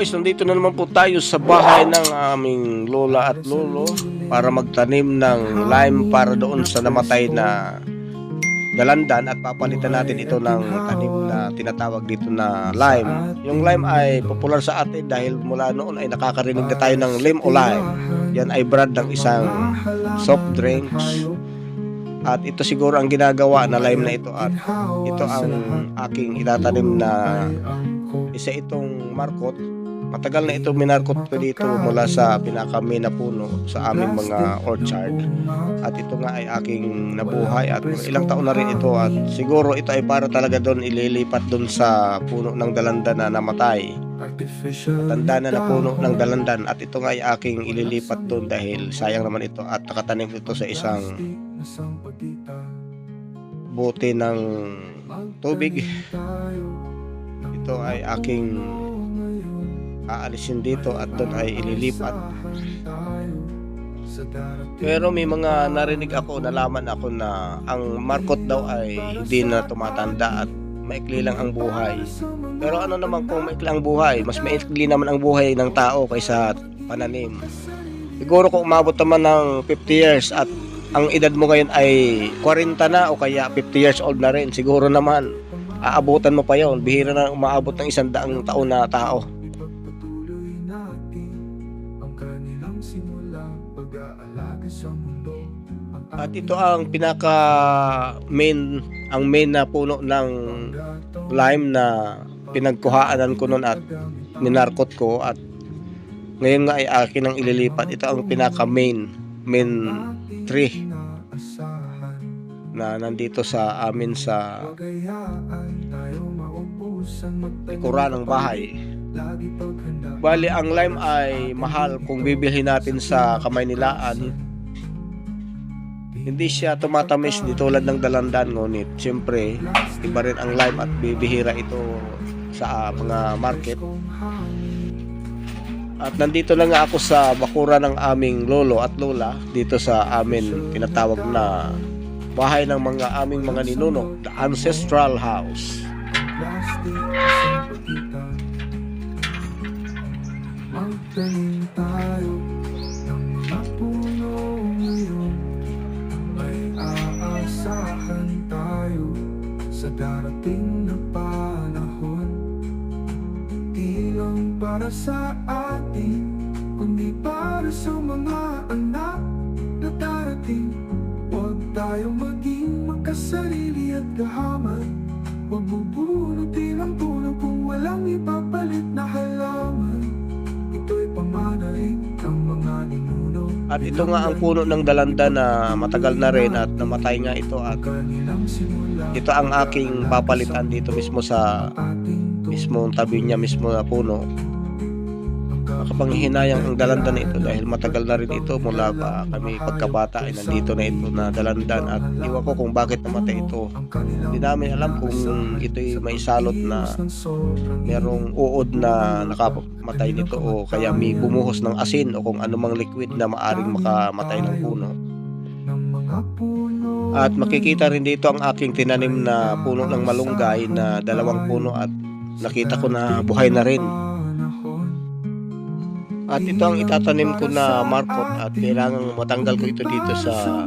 Guys, nandito na naman po tayo sa bahay ng aming lola at lolo para magtanim ng lime para doon sa namatay na dalandan at papalitan natin ito ng tanim na tinatawag dito na lime. Yung lime ay popular sa atin dahil mula noon ay nakakarinig na tayo ng lime o lime. Yan ay brand ng isang soft drinks. At ito siguro ang ginagawa na lime na ito at ito ang aking itatanim na isa itong markot. Matagal na ito minarkot ko dito mula sa pinakami na puno sa aming mga orchard. At ito nga ay aking nabuhay at ilang taon na rin ito at siguro ito ay para talaga doon ililipat doon sa puno ng dalandan na namatay. Tanda na na puno ng dalandan at ito nga ay aking ililipat doon dahil sayang naman ito at nakatanim ito sa isang bote ng tubig. Ito ay aking aalisin dito at doon ay ililipat. Pero may mga narinig ako, nalaman ako na ang markot daw ay hindi na tumatanda at maikli lang ang buhay. Pero ano naman kung maikli ang buhay, mas maikli naman ang buhay ng tao kaysa pananim. Siguro kung umabot naman ng 50 years at ang edad mo ngayon ay 40 na o kaya 50 years old na rin, siguro naman aabutan mo pa yon. Bihira na umaabot ng isang daang taon na tao. At ito ang pinaka main ang main na puno ng lime na pinagkuhaanan ko noon at minarkot ko at ngayon nga ay akin ang ililipat. Ito ang pinaka main main tree na nandito sa amin sa likuran ng bahay. Bali, ang lime ay mahal kung bibilhin natin sa Kamaynilaan. Hindi siya tumatamis di tulad ng dalandan ngunit siyempre iba rin ang lime at bibihira ito sa mga market. At nandito na nga ako sa bakura ng aming lolo at lola dito sa amin tinatawag na bahay ng mga aming mga ninuno, the ancestral house. Magtanim tayo tayo sa darating na panahon. Di lang para sa atin Kundi para sa mga anak na darating. Huwag tayong maging makasarili at gahaman. Huwag bubunutin ang puno kung walang ipapalit na halaman. Ito'y ninuno At ito nga ang puno ng dalanda na matagal na rin at namatay nga ito at ito ang aking papalitan dito mismo sa mismo tabi niya mismo na puno. Makapanghihinayang ang dalandan na ito dahil matagal na rin ito mula pa kami pagkabata ay nandito na ito na dalandan at iwan ko kung bakit namatay ito. Hindi namin alam kung ito'y may salot na merong uod na nakamatay nito o kaya may bumuhos ng asin o kung anumang liquid na maaring makamatay ng puno At makikita rin dito ang aking tinanim na puno ng malunggay na dalawang puno at nakita ko na buhay na rin. At ito ang itatanim ko na markot at kailangan matanggal ko ito dito sa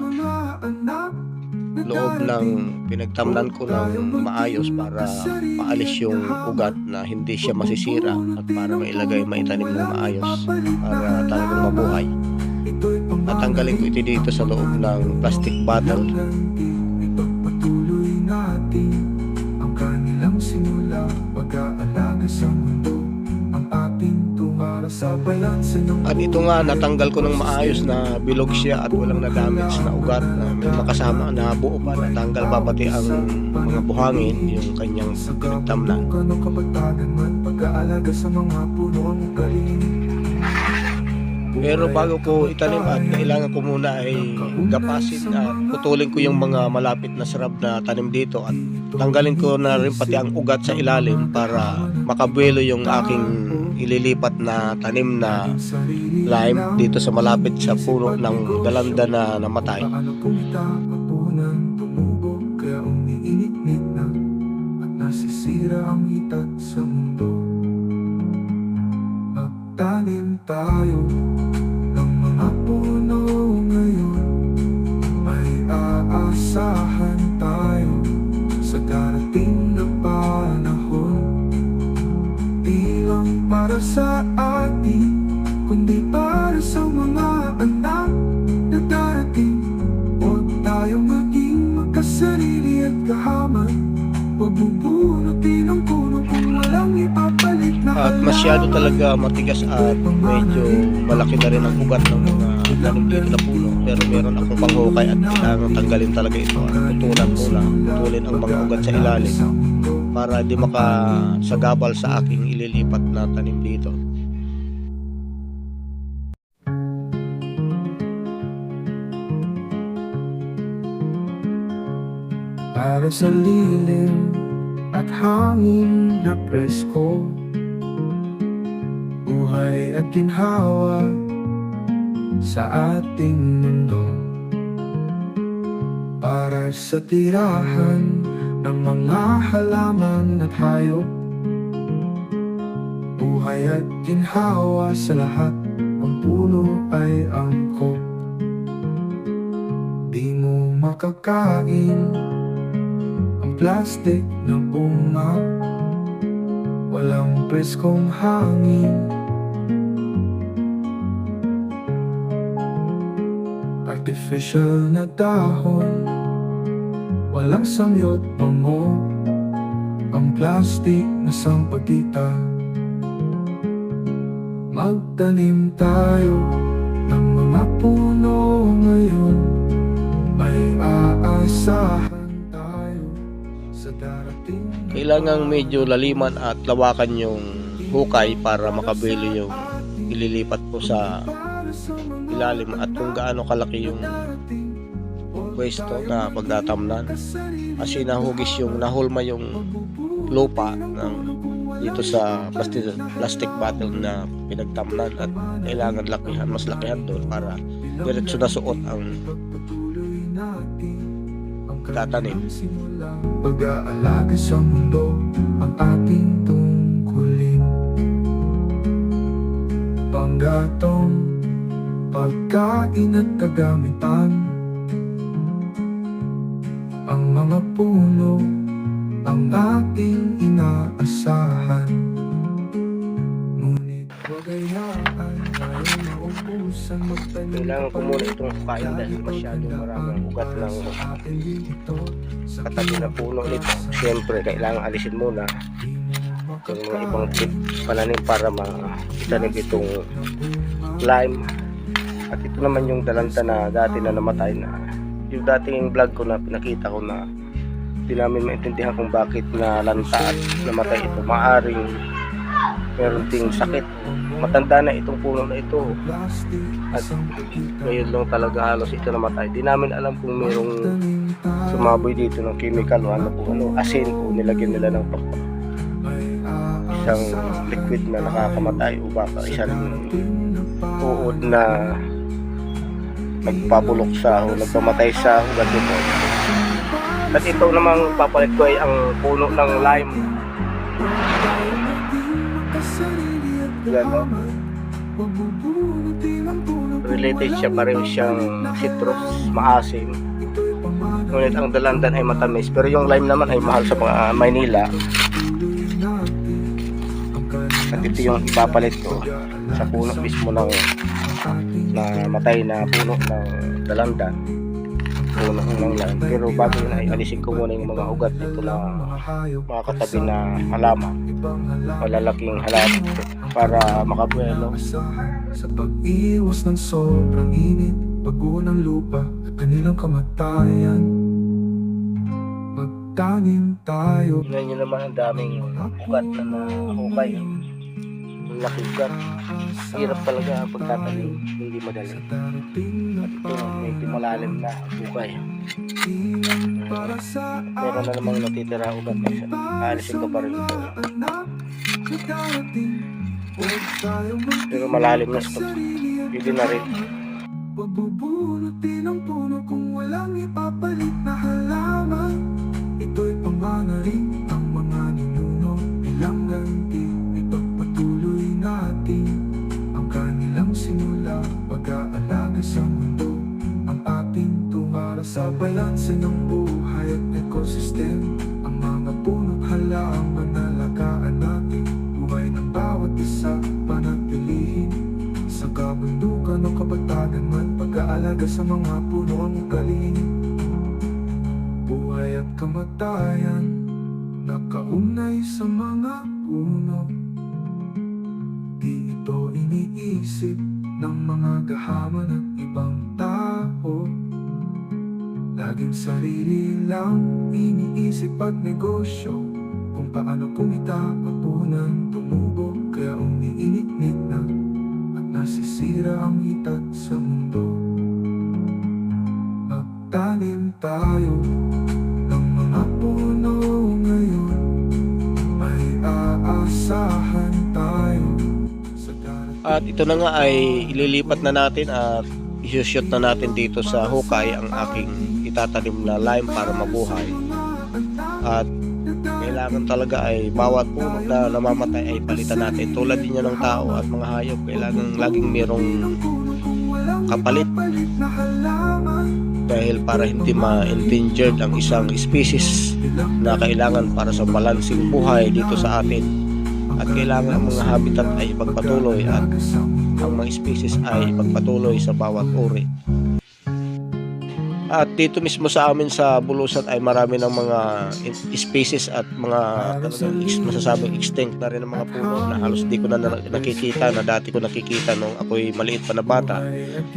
loob ng pinagtamnan ko ng maayos para maalis yung ugat na hindi siya masisira at para mailagay maitanim ng maayos para talagang mabuhay. At tanggalin ko ito dito sa loob ng plastic bottle At ito nga natanggal ko ng maayos na bilog siya at walang na-damage na ugat na may makasama na buo pa natanggal pa pati ang mga buhangin yung kanyang pinagtamnan. Pero bago ko itanim at kailangan ko muna ay gapasin at putulin ko yung mga malapit na sarap na tanim dito at tanggalin ko na rin pati ang ugat sa ilalim para makabuelo yung aking ililipat na tanim na lime dito sa malapit sa puno ng dalanda na namatay. Nasisira ang hitat sa mundo tayo ng mga puno ngayon May aasahan tayo sa darating sa atin Kundi para sa mga anak na darating. Huwag tayong maging magkasarili at kahaman. Huwag bubunutin ang puno kung walang ipapalit na At masyado talaga matigas at medyo malaki na rin ang ugat ng mga tanim dito na puno. Pero meron akong panghukay at kailangan tanggalin talaga ito. At putulan muna. Putulin ang mga ugat sa ilalim para di makasagabal sa aking ililipat na tanim dito. Para sa lilim at hangin na presko Buhay at ginhawa sa ating mundo Para sa tirahan ng mga halaman at hayop. Buhay at ginhawa sa lahat Ang puno ay angkop. Di mo makakain ang plastic na bunga. Walang preskong hangin. Artificial na dahon Walang samyot bango Ang plastic na sampagita. Magtanim tayo ng mga puno ngayon. May aasahan tayo sa darating Kailangang medyo laliman at lawakan yung hukay para makabili yung ililipat ko sa ilalim at kung gaano kalaki yung pwesto na pagtatamnan. Kasi nahugis yung nahulma yung lupa ng dito sa plastic, plastic bottle na pinagtamnan at kailangan lakihan mas lakihan doon para diretso na suot ang tatanim. Pag-aalaga sa mundo ang ating tungkulin. Panggatong pagkain at kagamitan puno ang ating inaasahan. Ngunit huwag hayaan tayo maubusan magtanim Kailangan ko muna itong kain dahil masyadong maraming ugat ng katabi na puno nito. Siyempre, kailangan alisin muna. Yung mga ibang tip pananim para maitanim itong lime. At ito naman yung dalanta na dati na namatay na. Yung dating vlog ko na pinakita ko na di namin maintindihan kung bakit na lanta at namatay ito. Maaring meron ding sakit. Matanda na itong puno na ito. At ngayon lang talaga halos ito namatay. Di namin alam kung merong sumaboy dito ng chemical o ano po ano, asin o nilagyan nila ng pak- isang liquid na nakakamatay o baka isang uod na nagpapulok sa o nagpamatay sa ugat nito. At ito namang papalit ko ay ang puno ng lime. Yan, no? Related siya pareho siyang citrus, maasim. Ngunit ang dalandan ay matamis. Pero yung lime naman ay mahal sa mga Maynila. At ito yung ipapalit ko sa puno mismo ng na matay na puno ng dalandan. Puno ng lime. Pero bago yun ay alisin ko muna yung mga ugat nito na mga katabi na halaman. Malalaking halaman para makabuelo. Sa pag-iwas ng sobrang init Bago ng lupa kanilang kamatayan Magtanim tayo Tingnan nyo naman ang daming ugat na nahukay. Ang laki ugat. Hirap talaga pagtatanim. Hindi madali. Ito, medyo malalim na sa Meron na namang natitira ugat na siya. Aalisin ko pa rin ito. Pero malalim na at Pwede na rin. Huwag bubunutin ang puno kung walang ipapalit na halaman sa balanse ng buhay at ekosistem. Ang mga puno't halaman na lagaan natin. Buhay ng bawat isa panatilihin. Sa kabundukan o kabatagan man Pag-aalaga sa mga puno ang galing. Buhay at kamatayan Nakaunay sa mga puno. Di ito iniisip ng mga gahaman at ibang tao Laging sarili lang iniisip at negosyo. Kung paano kumita, papunan, tumubo Kaya umiinit-nit na. At nasisira ang hitad sa mundo. Magtanim tayo ng mga puno ngayon. May aasahan tayo At ito na nga ay ililipat na natin at isushoot na natin dito sa hukay ang aking itatanim na lime para mabuhay. At kailangan talaga ay bawat puno na namamatay ay palitan natin. Tulad din yan ng tao at mga hayop, kailangan laging merong kapalit dahil para hindi ma-endangered ang isang species na kailangan para sa balansing buhay dito sa atin. At kailangan ang mga habitat ay ipagpatuloy at ang mga species ay ipagpatuloy sa bawat uri. At dito mismo sa amin sa Bulusan ay marami ng mga species at mga talagang masasabing extinct na rin ng mga puno na halos di ko na na- nakikita na dati ko nakikita nung ako'y maliit pa na bata.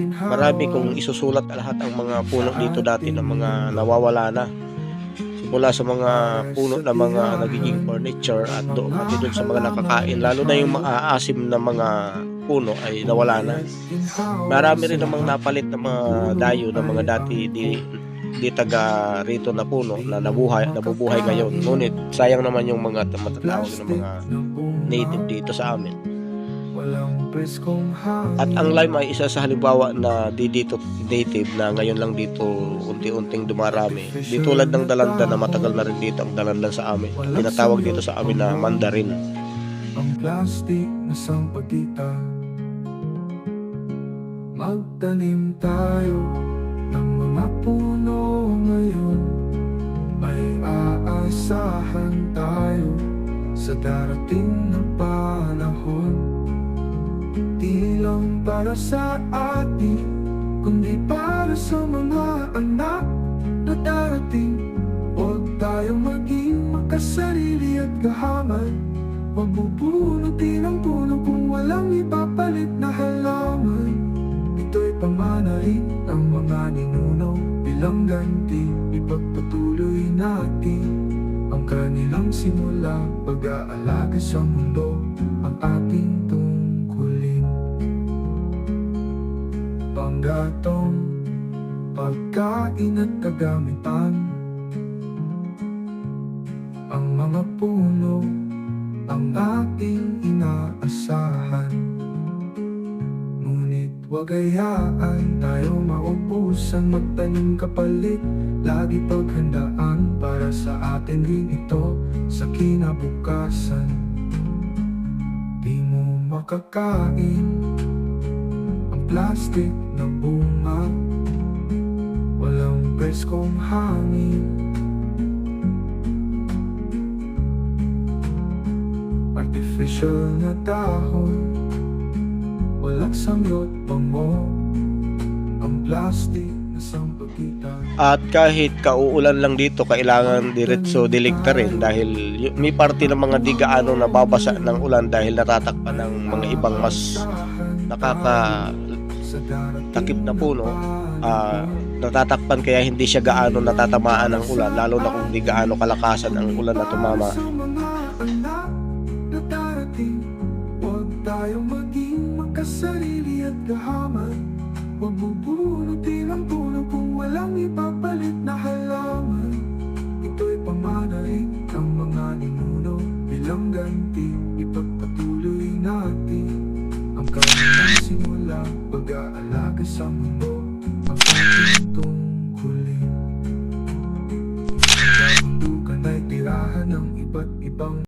Marami kong isusulat lahat ang mga puno dito dati na mga nawawala na. Simula sa mga puno na mga nagiging furniture at doon pati doon sa mga nakakain lalo na yung maaasim na mga puno ay nawala na. Marami rin namang napalit ng mga dayo ng mga dati di di taga rito na puno na nabuhay nabubuhay ngayon. Ngunit sayang naman yung mga matatawag ng mga native dito sa amin. At ang lime ay isa sa halimbawa na di dito native na ngayon lang dito unti-unting dumarami. Di tulad ng dalanda na matagal na rin dito ang dalanda sa amin. Tinatawag dito sa amin na mandarin. Ang plastic na sampagita Magtanim tayo ng mga puno ngayon. May aasahan tayo sa darating na panahon. Di lang para sa atin Kundi para sa mga anak na darating. Huwag tayong maging makasarili at gahaman Huwag bubunutin ang puno kung walang ipapalit na halaman pamanalig ng mga ninuno Bilang ganti, ipagpatuloy natin Ang kanilang simula. Pag-aalaga sa mundo Ang ating tungkulin. Panggatong Pagkain at kagamitan. Ang mga puno ang ating inaasahan Ngunit wag hayaan tayo maubusan Magtanim kapalit, lagi paghandaan Para sa atin rin ito sa kinabukasan. Di mo makakain ang plastic na bunga. Walang preskong hangin. Artificial na dahon Walang samyot bango Ang plastic na sampagitan At kahit kauulan lang dito, kailangan diretso diligta rin dahil may parte ng mga di gaano nababasa ng ulan dahil natatakpan ng mga ibang mas nakakatakip na puno. ah, natatakpan kaya hindi siya gaano natatamaan ng ulan lalo na kung di gaano kalakasan ang ulan na tumama. Na tayong maging makasarili at gahaman Huwag bubunutin ang puno kung walang ipapalit na halaman. Ito'y pamanaig ng mga ninuno Bilang ganti, ipagpatuloy natin Ang kanilang simula. Pag-aalaga sa mundo